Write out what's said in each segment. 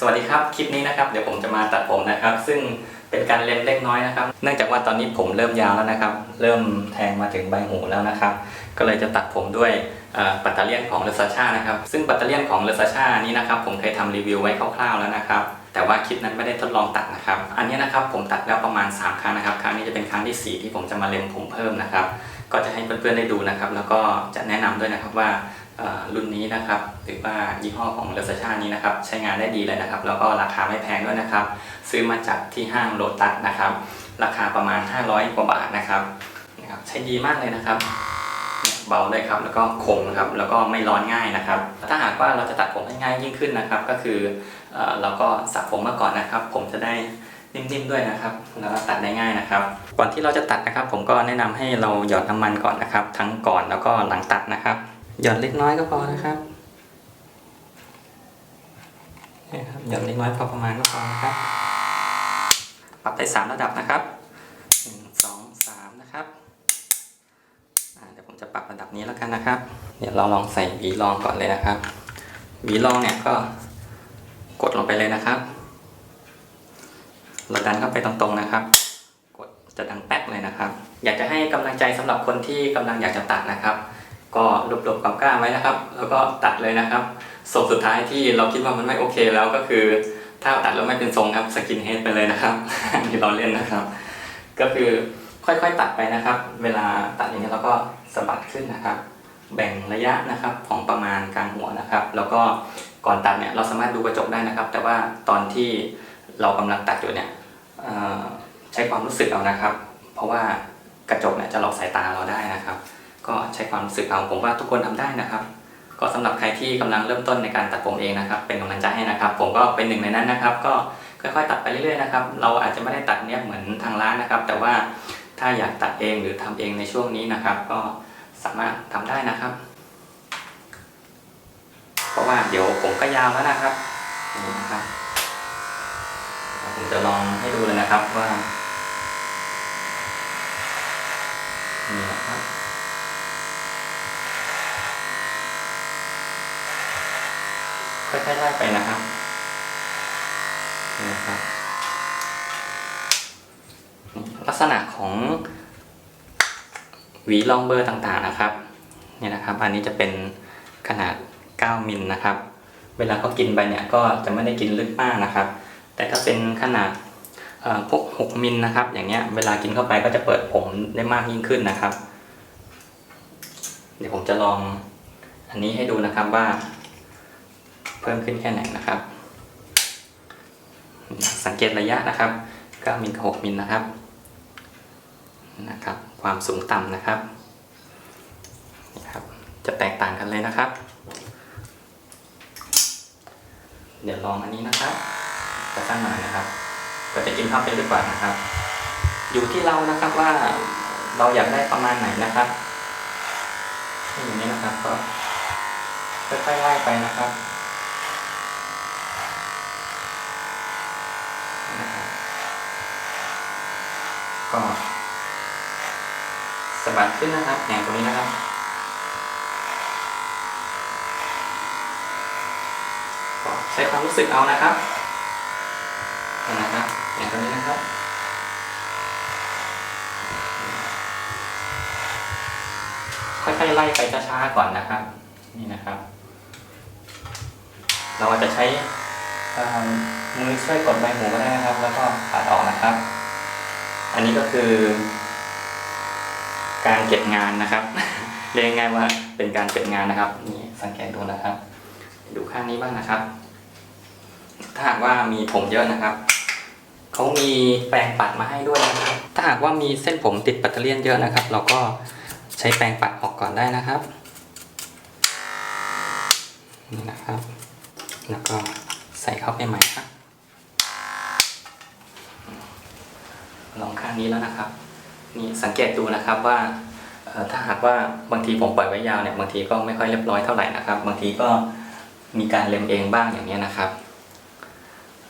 สวัสดีครับ คลิปนี้นะครับเดี๋ยวผมจะมาตัดผมนะครับ ซึ่งเป็นการเล็มเล็กน้อยนะครับ เนื่องจากว่าตอนนี้ผมเริ่มยาวแล้วนะครับ เริ่มแทงมาถึงใบหูแล้วนะครับ ก็เลยจะตัดผมด้วยปัตเตอร์เลียนของเลซาชานะครับ ซึ่งปัตเตอร์เลียนของเลซาชานี้นะครับผมเคยทำรีวิวไว้คร่าวๆแล้วนะครับ แต่ว่าคลิปนั้นไม่ได้ทดลองตัดนะครับ อันนี้นะครับผมตัดแล้วประมาณ 3 ครั้งนะครับ ครั้งนี้จะเป็นครั้งทีสี่4 ที่ผมจะมาเล็มผมเพิ่มนะครับ ก็จะให้เพื่อนๆได้ดูนะครับ แล้วก็จะแนะนำด้วยนะครับว่า รุ่นนี้นะครับหรือว่ายี่ห้อของเลซาชานี้นะครับใช้งานได้ดีเลยนะครับ แล้วก็ราคาไม่แพงด้วยนะครับ ซื้อมาจากที่ห้างโลตัสนะครับ ราคาประมาณ 500กว่าบาทนะครับนะครับ ใช้ดีมากเลยนะครับ เบาเลยครับแล้วก็คมครับแล้วก็ไม่ร้อนง่ายนะครับ ถ้าหากว่าเราจะตัดผมให้ง่ายยิ่งขึ้นนะครับ ก็คือเราก็สระผมมาก่อนนะครับ ผมจะได้นิ่มๆด้วยนะครับแล้วตัดได้ง่ายนะครับ ก่อนที่เราจะตัดนะครับ ผมก็แนะนำให้เราหยอดน้ำมันก่อนนะครับ ทั้งก่อนแล้วก็หลังตัดนะครับ หยอดเล็กน้อยก็พอนะครับนี่ครับหยอดเล็กน้อยพอประมาณก็พอนะครับ ปรับได้สามระดับนะครับหนึ่งสองสามนะครับเดี๋ยวผมจะปรับระดับนี้แล้วกันนะครับ เดี๋ยวเราลองใส่หวีรองก่อนเลยนะครับหวีรองเนี่ยก็กดลงไปเลยนะครับ เราดันเข้าไปตรงๆนะครับ กดจะดังแป๊กเลยนะครับ อยากจะให้กำลังใจสำหรับคนที่กำลังอยากจะตัดนะครับ ก็รวบๆความกล้าไว้นะครับ แล้วก็ตัดเลยนะครับทรงสุดท้ายที่เราคิดว่ามันไม่โอเคแล้วก็คือ ถ้าตัดแล้วไม่เป็นทรงครับสกินเฮดไปเลยนะครับที่เราเล่นนะครับ ก็คือค่อยๆตัดไปนะครับ เวลาตัดอย่างนี้เราก็สะบัดขึ้นนะครับ แบ่งระยะนะครับของประมาณกลางหัวนะครับ แล้วก็ก่อนตัดเนี่ยเราสามารถดูกระจกได้นะครับ แต่ว่าตอนที่เรากำลังตัดอยู่เนี่ยใช้ความรู้สึกเอานะครับ เพราะว่ากระจกเนี่ยจะหลอกสายตาเราได้นะครับ ก็ใช้ความรู้สึกเอาผมว่าทุกคนทำได้นะครับ ก็สำหรับใครที่กำลังเริ่มต้นในการตัดผมเองนะครับ เป็นกำลังใจให้นะครับ ผมก็เป็นหนึ่งในนั้นนะครับ ก็ค่อยๆ ตัดไปเรื่อยๆนะครับ เราอาจจะไม่ได้ตัดเนี้ยเหมือนทางร้านนะครับ แต่ว่าถ้าอยากตัดเองหรือทำเองในช่วงนี้นะครับ ก็สามารถทำได้นะครับ เพราะว่าเดี๋ยวผมก็ยาวแล้วนะครับนี่นะครับผมจะลองให้ดูเลยนะครับว่านี่นะครับ ค่อยๆไล่ไปนะครับนี่นะครับ ลักษณะของหวีรองเบอร์ต่างๆนะครับนี่นะครับ อันนี้จะเป็นขนาด 9 มิลนะครับ เวลาเขากินไปเนี่ยก็จะไม่ได้กินลึกมากนะครับ แต่ถ้าเป็นขนาดพวก 6 มิลนะครับ อย่างเงี้ย เวลากินเข้าไปก็จะเปิดผมได้มากยิ่งขึ้นนะครับ เดี๋ยวผมจะลองอันนี้ให้ดูนะครับว่า พิ่มขึ้นแค่ไหนนะครับ สังเกตระยะนะครับ9มิลกับ6มิลนะครับนะครับ ความสูงต่ำนะครับนี่ครับ จะแตกต่างกันเลยนะครับ เดี๋ยวลองอันนี้นะครับจะสั้นหน่อยนะครับก็จะกินข้าวเป็นหรือเปล่านะครับ อยู่ที่เรานะครับว่าเราอยากได้ประมาณไหนนะครับอย่างนี้นะครับก็ค่อยๆไล่ไปนะครับ็สะบัดขึ้นนะครับอย่างตรงนี้นะครับก็ใช้ความรู้สึกเอานะครับนี่นะครับอย่างตรงนี้นะครับค่อยๆไล่ไปช้าๆก่อนนะครับ นี่นะครับ เราอาจจะใช้มือช่วยกดใบหูก็ได้นะครับ แล้วก็ปัดออกนะครับ อันนี้ก็คือ การเก็บงานนะครับ เรียกง่ายว่าเป็นการเก็บงานนะครับนี่สังเกตดูนะครับ ดูข้างนี้บ้างนะครับ ถ้าหากว่ามีผมเยอะนะครับเขามีแปรงปัดมาให้ด้วยนะครับ ถ้าหากว่ามีเส้นผมติดปัตเตอร์เลียนเยอะนะครับ เราก็ใช้แปรงปัดออกก่อนได้นะครับนี่นะครับ แล้วก็ใส่เข้าไปใหม่ครับ ลองข้างนี้แล้วนะครับนี่สังเกตดูนะครับว่าถ้าหากว่าบางทีผมปล่อยไว้ยาวเนี่ยบางทีก็ไม่ค่อยเรียบร้อยเท่าไหร่นะครับ บางทีก็มีการเล็มเองบ้างอย่างนี้นะครับ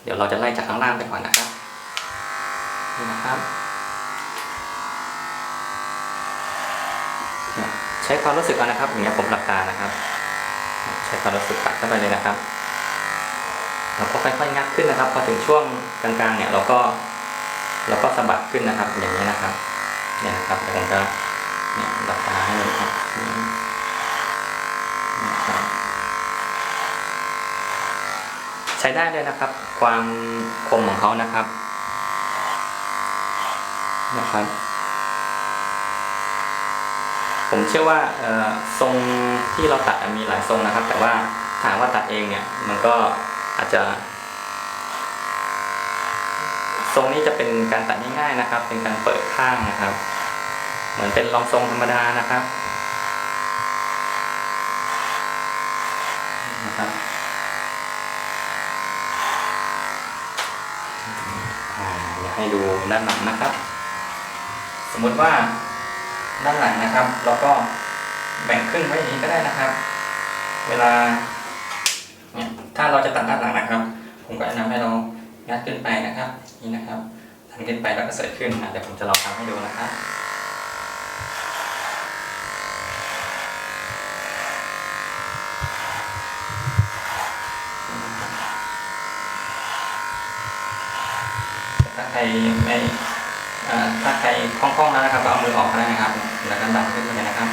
เดี๋ยวเราจะไล่จากข้างล่างไปก่อนนะครับนี่นะครับใช้ความรู้สึกเอานะครับอย่างเงี้ยผมหลับตานะครับ ใช้ความรู้สึกปัดเข้าไปเลยนะครับเราก็ค่อยๆงัดขึ้นนะครับ พอถึงช่วงกลางๆเนี่ยเราก็ เราก็สะบัดขึ้นนะครับ อย่างนี้นะครับ เนี่ยนะครับเดี๋ยวผมจะเนี่ยหลับตาให้เลยครับนะครับ ใช้ได้เลยนะครับ ความคมของเขานะครับ นะครับ ผมเชื่อว่าเอ่อทรงที่เราตัดมีหลายทรงนะครับ แต่ว่าถามว่าตัดเองเนี่ย มันก็อาจจะ ทรงนี้จะเป็นการตัดง่ายๆนะครับ เป็นการเปิดข้างนะครับ เหมือนเป็นรองทรงธรรมดานะครับนะครับอ่าเดี๋ยวให้ดูด้านหลังนะครับ สมมุติว่าด้านหลังนะครับเราก็แบ่งครึ่งไว้อย่างนี้ก็ได้นะครับ เวลาเนี่ยถ้าเราจะตัดด้านหลังนะครับ ผมก็แนะนำให้เรา งัดขึ้นไปนะครับ นี่นะครับทันขึ้นไปแล้วก็เสยขึ้นอะเดี๋ยวผมจะลองทำให้ดูนะครับถ้าใครไม่ถ้าใครคล่องๆแล้วนะครับก็เอามือออกก็ได้นะครับ แล้วก็ดันขึ้นไปนะครับ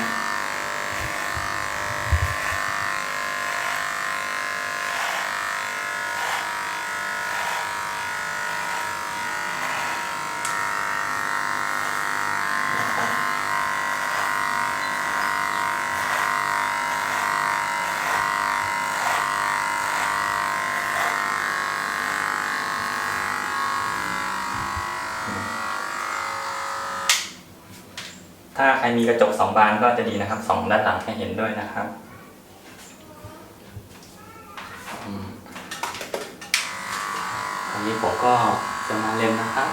ถ้าใครมีกระจกสองบานก็จะดีนะครับสองด้านหลังให้เห็นด้วยนะครับอืมอันนี้ผมก็จะมาเล็มนะครับ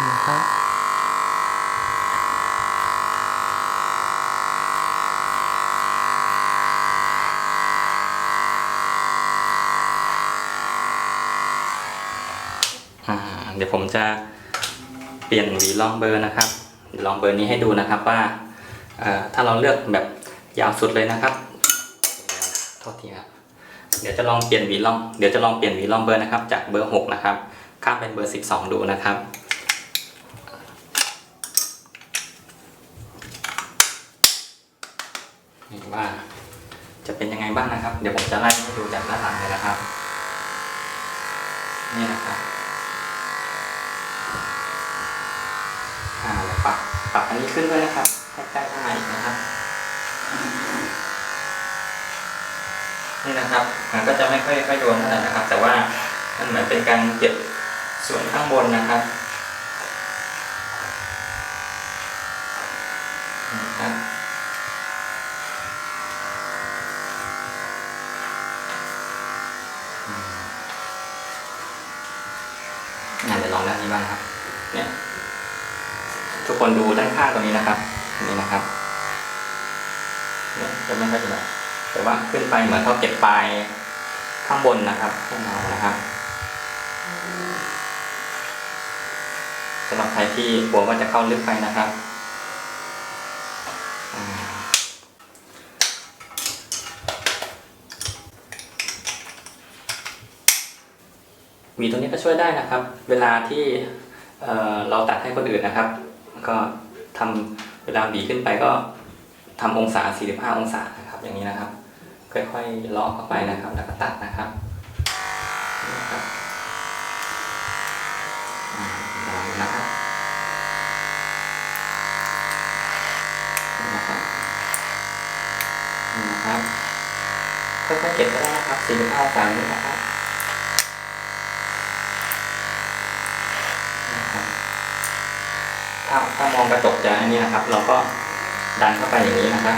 นี่ครับอ่า เดี๋ยวผมจะเปลี่ยนหวีลองเบอร์นะครับหวีลองเบอร์นี้ให้ดูนะครับว่าถ้าเราเลือกแบบยาวสุดเลยนะครับโทษทีครับเดี๋ยวจะลองเปลี่ยนหวีลองเดี๋ยวจะลองเปลี่ยนหวีลองเบอร์นะครับ จากเบอร์หกนะครับข้ามเป็นเบอร์สิบสองดูนะครับนี่ว่าจะเป็นยังไงบ้างนะครับ เดี๋ยวผมจะไล่ให้ดูจากด้านหลังเลยนะครับ นี่นะครับ อ่าเดี๋ยว ปรับบอันนี้ขึ้นด้วยนะครับใกล้หน้าอีกนะครับ นี่นะครับ มันก็จะไม่ค่อยค่อยโดนเท่าไหร่นะครับ แต่ว่ามันเหมือนเป็นการเก็บส่วนข้างบนนะครับนี่ครับเดี๋ยวลองด้านนี้บ้างนะครับ เนี่ย ทุกคนดูด้านข้างตรงนี้นะครับนี่นะครับเนี่ยจะไม่ค่อยจะแบบแต่ว่าขึ้นไปเหมือนเขาเก็บปลายข้างบนนะครับให้เงานะครับสำหรับใครที่กลัวว่าจะเข้าลึกไปนะครับอ่าหวีตัวนี้ก็ช่วยได้นะครับ เวลาที่เเราตัดให้คนอื่นนะครับ ก็ทำเวลาหวีขึ้นไปก็ทำองศา 45 องศานะครับ อย่างนี้นะครับ ค่อยๆเลาะเข้าไปนะครับ แล้วก็ตัดนะครับนะครับอ่าลองดูนะครับนะครับค่อยๆเก็บก็ได้นะครับ45องศานี้นะครับนะครับ ถ้ามองกระจกจะอันนี้นะครับ เราก็ดันเข้าไปอย่างนี้นะครับ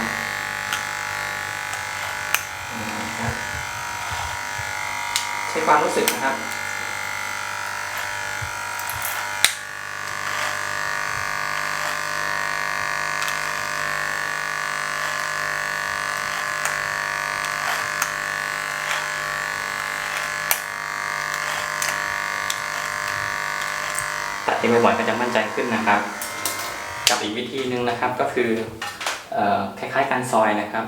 ใช้ความรู้สึกนะครับตัดเองบ่อยๆก็จะมั่นใจขึ้นนะครับ กับอีกวิธีหนึ่งนะครับก็คืออคล้ายๆการซอยนะครับ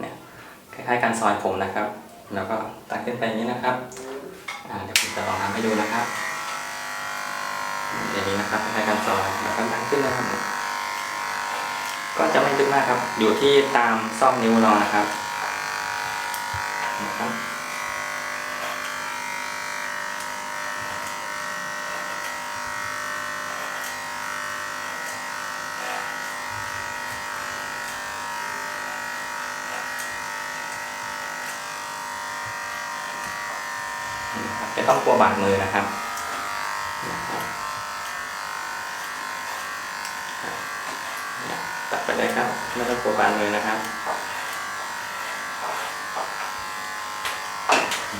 เนี่ยคล้ายๆการซอยผมนะครับ แล้วก็ตัดขึ้นไปอย่างนี้นะครับเดี๋ยวผมจะลองทำให้ดูนะครับอย่างนี้นะครับคล้ายๆการซอยแล้วก็ตัดขึ้นนะครับ ก็จะไม่ลึกมากครับ อยู่ที่ตามซ่อกนิ้วเรานะครับ นะครับไม่ต้อง กลัวบาดมือนะครับ ตัดไปเลยครับ ไม่ต้องกลัวบาดมือนะครับ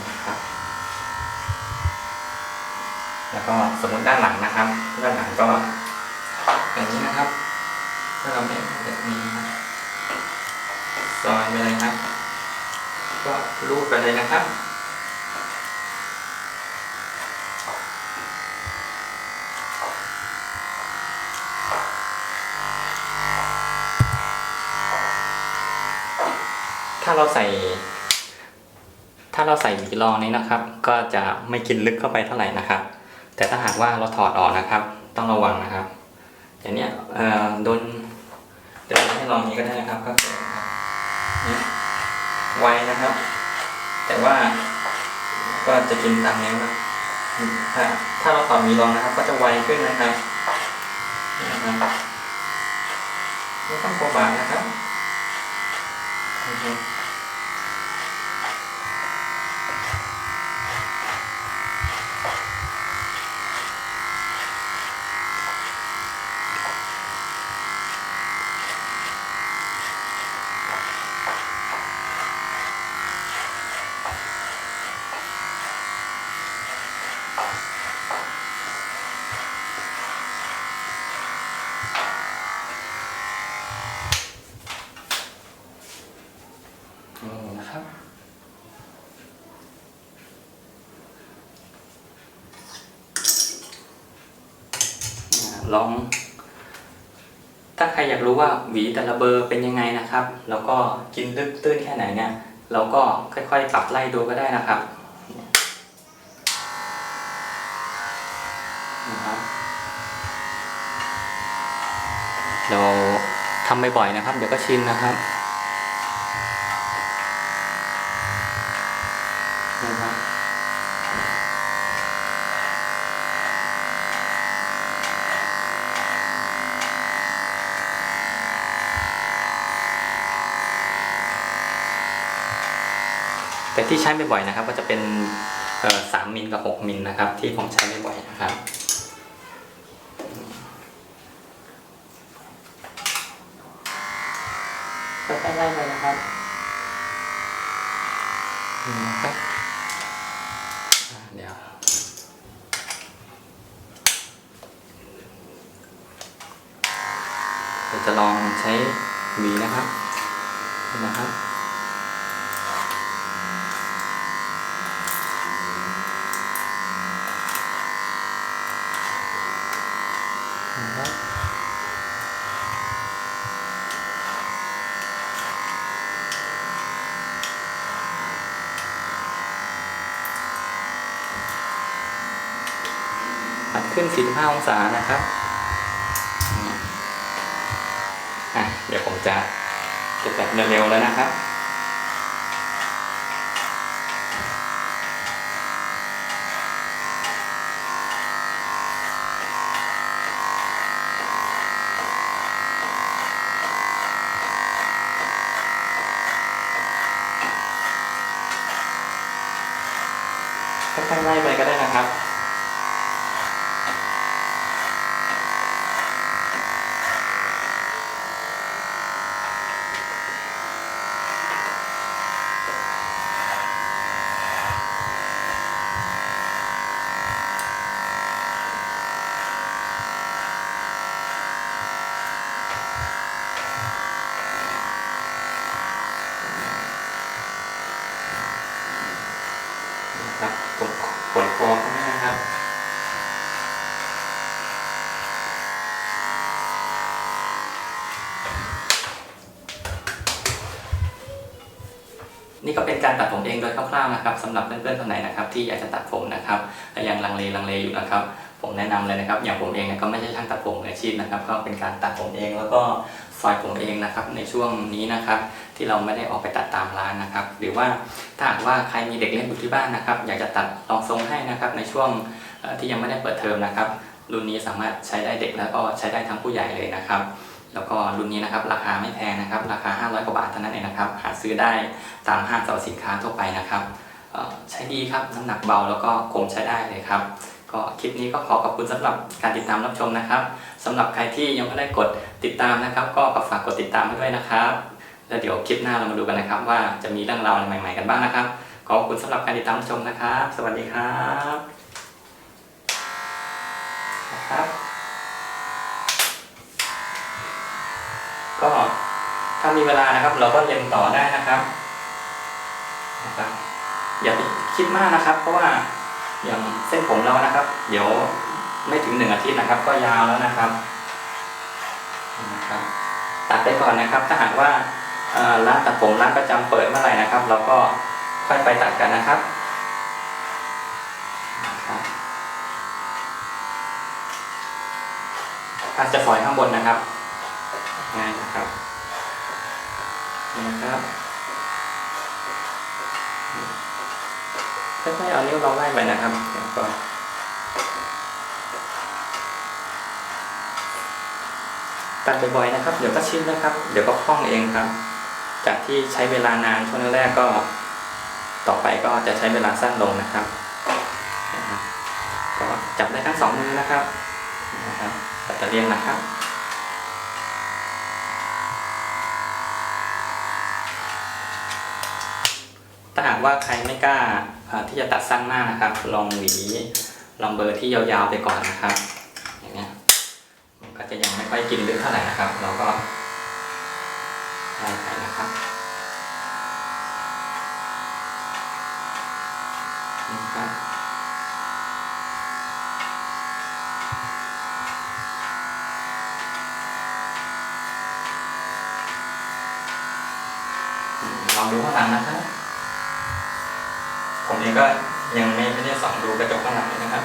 นะครับแล้วก็สมมติด้านหลังนะครับ ด้านหลังก็อย่างนี้นะครับ ถ้าเราแบบแบบนี้นะซอยไปเลยครับ ก็รูดไปเลยนะครับาเราใส่ ถ้าเราใส่หวีรองนี้นะครับ ก็จะไม่กินลึกเข้าไปเท่าไหร่นะครับ แต่ถ้าหากว่าเราถอดออกนะครับ ต้องระวังนะครับอย่างเนี้ยเอ่อโดนเดี๋ยวให้ลองนี้ก็ได้นะครับก็นี่ไวนะครับ แต่ว่าก็จะกินตามนิ้นะถ้าถ้าเราถอดหวีรองนะครับ ก็จะไวขึ้นนะครับนี่นะครับไม่ต้องกลัวบาดนะครับอือ นี่นะครับ ลอง ถ้าใครอยากรู้ว่าหวีแต่ละเบอร์เป็นยังไงนะครับ แล้วก็กินลึกตื้นแค่ไหนเนี่ย เราก็ค่อยๆปรับไล่ดูก็ได้นะครับนะครับเราทำบ่อยๆนะครับ เดี๋ยวก็ชินนะครับ แต่ที่ใช้บ่อยๆนะครับ ก็จะเป็นเอ่อสามมิลกับหกมิลนะครับ ที่ผมใช้บ่อยๆนะครับค่อยๆไล่ไปนะครับนี่นะครับอ่าเดี๋ยวเดี๋ยวจะลองใช้หวีนะครับนี่นะครับนะครับ 45 องศานะครับอะเดี๋ยวผมจะจะแบบเร็วๆแล้วนะครับ ค่อยๆไล่ไปก็ได้นะครับ นะครับตรงขนคอเขาเนี่ยนะครับ น นี่ก็เป็นการตัดผมเองโดยคร่าวๆนะครับสำหรับเพื่อนๆคนไหนนะครับที่อยากจะตัดผมนะครับและยังลังเลลังเลอยู่นะครับผมแนะนำเลยนะครับ อย่างผมเองก็ไม่ใช่ช่างตัดผมอาชีพนะครับ ก็เป็นการตัดผมเองแล้วก็ซอยผมเองนะครับในช่วงนี้นะครับ ที่เราไม่ได้ออกไปตัดตามร้านนะครับ หรือว่าถ้าหากว่าใครมีเด็กเล็กอยู่ที่บ้านนะครับ อยากจะตัดลองทรงให้นะครับ ในช่วงที่ยังไม่ได้เปิดเทอมนะครับ รุ่นนี้สามารถใช้ได้เด็กแล้วก็ใช้ได้ทั้งผู้ใหญ่เลยนะครับ แล้วก็รุ่นนี้นะครับราคาไม่แพงนะครับ ราคา 500 กว่าบาทเท่านั้นเองนะครับ หาซื้อได้ตามห้างสรรพสินค้าทั่วไปนะครับใช้ดีครับน้ำหนักเบาแล้วก็คมใช้ได้เลยครับ ก็คลิปนี้ก็ขอขอบคุณสำหรับการติดตามรับชมนะครับสำหรับใครที่ยังไม่ได้กดติดตามนะครับ ก็ฝากกดติดตามให้ด้วยนะครับ แล้วเดี๋ยวคลิปหน้าเรามาดูกันนะครับ ว่าจะมีเรื่องราวอะไรใหม่ ๆ กันบ้างนะครับขอบคุณสำหรับการติดตามรับชมนะครับ สวัสดีครับครับ ก็ถ้ามีเวลานะครับ เราก็เรียนต่อได้นะครับนะครับ อย่าไปคิดมากนะครับ เพราะว่าอย่างเส้นผมเรานะครับ เดี๋ยวไม่ถึงหนึ่งอาทิตย์นะครับ ก็ยาวแล้วนะครับนะครับ ตัดไปก่อนนะครับ ถ้าหากว่าร้านตัดผมร้านประจำเปิดเมื่อไหร่นะครับ เราก็ค่อยไปตัดกันนะครับอาจจะฝอยข้างบนนะครับ ง่ายนะครับนะครับค่อยๆเอานิ้วเราไล่ไปนะครับเดี๋ยวก็ตัดบ่อยๆนะครับ เดี๋ยวก็ชินนะครับ เดี๋ยวก็คล่องเองครับ จากที่ใช้เวลานานช่วงแรกๆก็ต่อไปก็จะใช้เวลาสั้นลงนะครับนะครับ ก็จับได้ทั้งสองมือนะครับนะครับปัตเตอร์เลียนนะครับ ถ้าหากว่าใครไม่กล้าที่จะตัดสั้นมากนะครับ ลองหวีลองเบอร์ที่ยาวๆไปก่อนนะครับ อย่างเงี้ยมันก็จะยังไม่ค่อยกินลึกเท่าไหร่นะครับ เราก็ไล่ไปนะครับนี่ครับอืมลองดูข้างหลังนะครับ ก็ยังไม่ไม่ได้ส่องดูกระจกข้างหลังนะครับ